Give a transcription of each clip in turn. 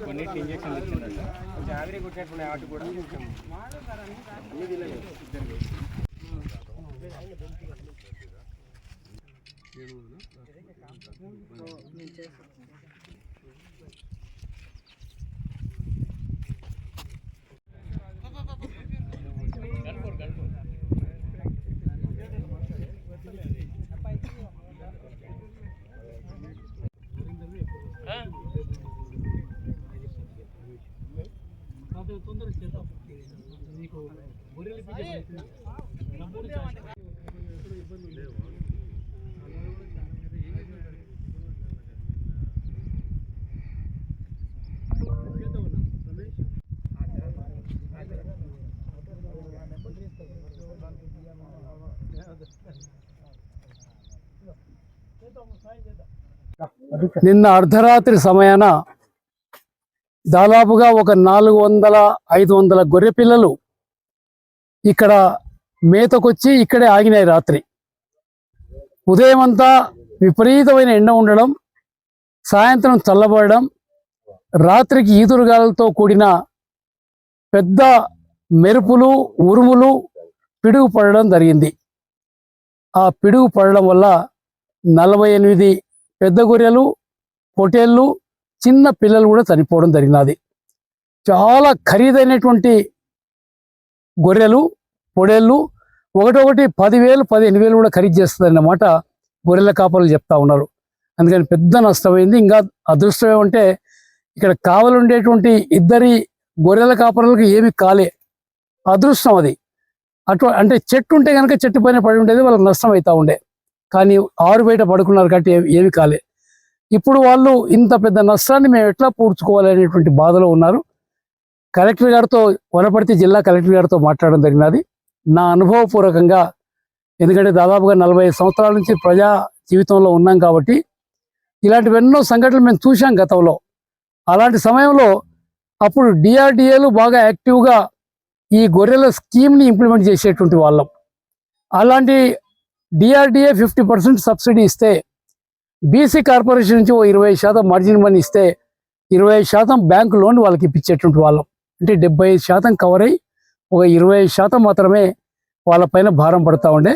కొన్నిటి ఇంజక్షన్ ఇచ్చిందట కొంచెం ఆవిరి కొట్టేట్టున్నాయి వాటి కూడా కొంచెం నిన్న అర్ధరాత్రి సమయాన దాదాపుగా ఒక నాలుగు వందల ఐదు వందల గొర్రె పిల్లలు ఇక్కడ మేతకొచ్చి ఇక్కడే ఆగినాయి రాత్రి. ఉదయం అంతా విపరీతమైన ఎండ ఉండడం సాయంత్రం చల్లబడడం రాత్రికి ఈదురుగాలతో కూడిన పెద్ద మెరుపులు ఉరుములు పిడుగు పడడం జరిగింది. ఆ పిడుగు పడడం వల్ల నలభై ఎనిమిది పెద్ద గొర్రెలు పొటేళ్ళు చిన్న పిల్లలు కూడా చనిపోవడం జరిగినది. చాలా ఖరీదైనటువంటి గొర్రెలు పొడేళ్ళు ఒకటొకటి పదివేలు పదిహేను వేలు కూడా ఖరీదు చేస్తుంది అన్నమాట గొర్రెల కాపలు చెప్తా ఉన్నారు. అందుకని పెద్ద నష్టమైంది. ఇంకా అదృష్టం ఏమంటే ఇక్కడ కావలుండేటువంటి ఇద్దరి గొర్రెల కాపరులకు ఏమి కాలే. అదృష్టం అది. అటు అంటే చెట్టు ఉంటే కనుక చెట్టు పైన పడి ఉండేది వాళ్ళకి నష్టం అవుతూ ఉండే. కానీ ఆరు బయట పడుకున్నారు కాబట్టి ఏమి కాలే. ఇప్పుడు వాళ్ళు ఇంత పెద్ద నష్టాన్ని మేము ఎట్లా పూడ్చుకోవాలి అనేటువంటి బాధలో ఉన్నారు. కలెక్టర్ గారితో వనపర్తి జిల్లా కలెక్టర్ గారితో మాట్లాడడం జరిగినది. నా అనుభవపూర్వకంగా ఎందుకంటే దాదాపుగా నలభై ఐదు సంవత్సరాల నుంచి ప్రజా జీవితంలో ఉన్నాం కాబట్టి ఇలాంటివి ఎన్నో సంఘటనలు మేము చూసాం గతంలో. అలాంటి సమయంలో అప్పుడు డిఆర్డిఏలు బాగా యాక్టివ్గా ఈ గొర్రెల స్కీమ్ని ఇంప్లిమెంట్ చేసేటువంటి వాళ్ళం. అలాంటి డిఆర్డిఏ ఫిఫ్టీ పర్సెంట్ సబ్సిడీ ఇస్తే బీసీ కార్పొరేషన్ నుంచి ఓ ఇరవై శాతం మార్జిన్ మనీ ఇస్తే ఇరవై శాతం బ్యాంకు లోన్ వాళ్ళకి ఇప్పించేటువంటి వాళ్ళం. అంటే డెబ్బై ఐదు శాతం కవర్ అయ్యి ఒక ఇరవై ఐదు శాతం మాత్రమే వాళ్ళపైన భారం పడతా ఉండే.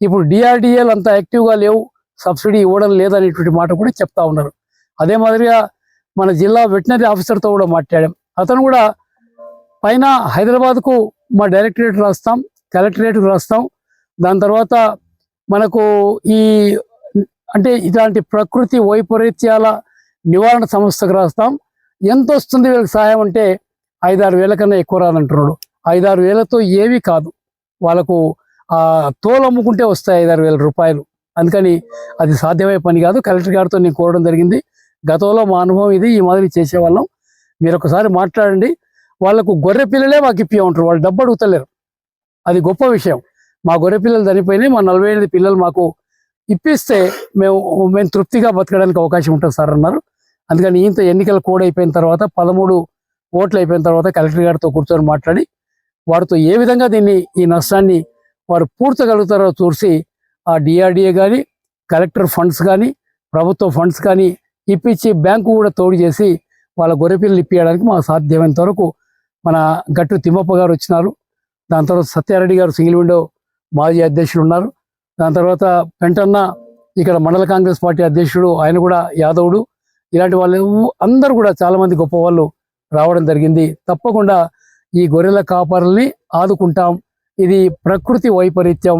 ఇప్పుడు డిఆర్డిఏలు అంత యాక్టివ్గా లేవు సబ్సిడీ ఇవ్వడం లేదనేటువంటి మాట కూడా చెప్తా ఉన్నారు. అదే మాదిరిగా మన జిల్లా వెటనరీ ఆఫీసర్తో కూడా మాట్లాడాం. అతను కూడా పైన హైదరాబాద్కు మా డైరెక్టరేట్ రాస్తాం కలెక్టరేట్కి రాస్తాం. దాని తర్వాత మనకు ఈ అంటే ఇలాంటి ప్రకృతి వైపరీత్యాల నివారణ సంస్థకు రాస్తాం. ఎంత వస్తుంది వీళ్ళకి సహాయం అంటే ఐదారు వేల కన్నా ఎక్కువ రాదంటున్నాడు. ఐదారు వేలతో ఏవి కాదు. వాళ్ళకు ఆ తోలు అమ్ముకుంటే వస్తాయి ఐదారు వేల రూపాయలు. అందుకని అది సాధ్యమయ్యే పని కాదు. కలెక్టర్ గారితో నేను కోరడం జరిగింది. గతంలో మా అనుభవం ఇది. ఈ మాదిరి చేసేవాళ్ళం. మీరు ఒకసారి మాట్లాడండి. వాళ్ళకు గొర్రె పిల్లలే మాకు ఇప్పియమంటారు వాళ్ళు డబ్బు అడుగుతలేరు. అది గొప్ప విషయం. మా గొర్రె పిల్లలు చనిపోయినాయి. మా నలభై ఎనిమిది పిల్లలు మాకు ఇప్పిస్తే మేము మేము తృప్తిగా బతకడానికి అవకాశం ఉంటుంది సార్ అన్నారు. అందుకని ఇంత ఎన్నికల కోడ్ అయిపోయిన తర్వాత పదమూడు ఓట్లు అయిపోయిన తర్వాత కలెక్టర్ గారితో కూర్చొని మాట్లాడి వారితో ఏ విధంగా దీన్ని ఈ నష్టాన్ని వారు పూడ్చగలుగుతారో చూసి ఆ డిఆర్డిఏ కానీ కలెక్టర్ ఫండ్స్ కానీ ప్రభుత్వ ఫండ్స్ కానీ ఇప్పించి బ్యాంకు కూడా తోడు చేసి వాళ్ళ గొర్రె పిల్లలు ఇప్పించడానికి మా సాధ్యమైనంత వరకు మన గట్టు తిమ్మప్ప గారు వచ్చినారు. దాని తర్వాత సత్యారెడ్డి గారు సింగిల్ విండో మాజీ అధ్యక్షులు ఉన్నారు. దాని తర్వాత పెంటన్న ఇక్కడ మండల కాంగ్రెస్ పార్టీ అధ్యక్షుడు ఆయన కూడా యాదవుడు. ఇలాంటి వాళ్ళు అందరూ కూడా చాలా మంది గొప్ప వాళ్ళు రావడం జరిగింది. తప్పకుండా ఈ గొర్రెల కాపరుల్ని ఆదుకుంటాం. ఇది ప్రకృతి వైపరీత్యం.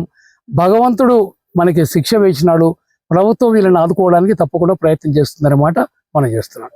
భగవంతుడు మనకి శిక్ష వేసినాడు. ప్రభుత్వం వీళ్ళని ఆదుకోవడానికి తప్పకుండా ప్రయత్నం చేస్తుందన్నమాట మనం చేస్తున్నాం.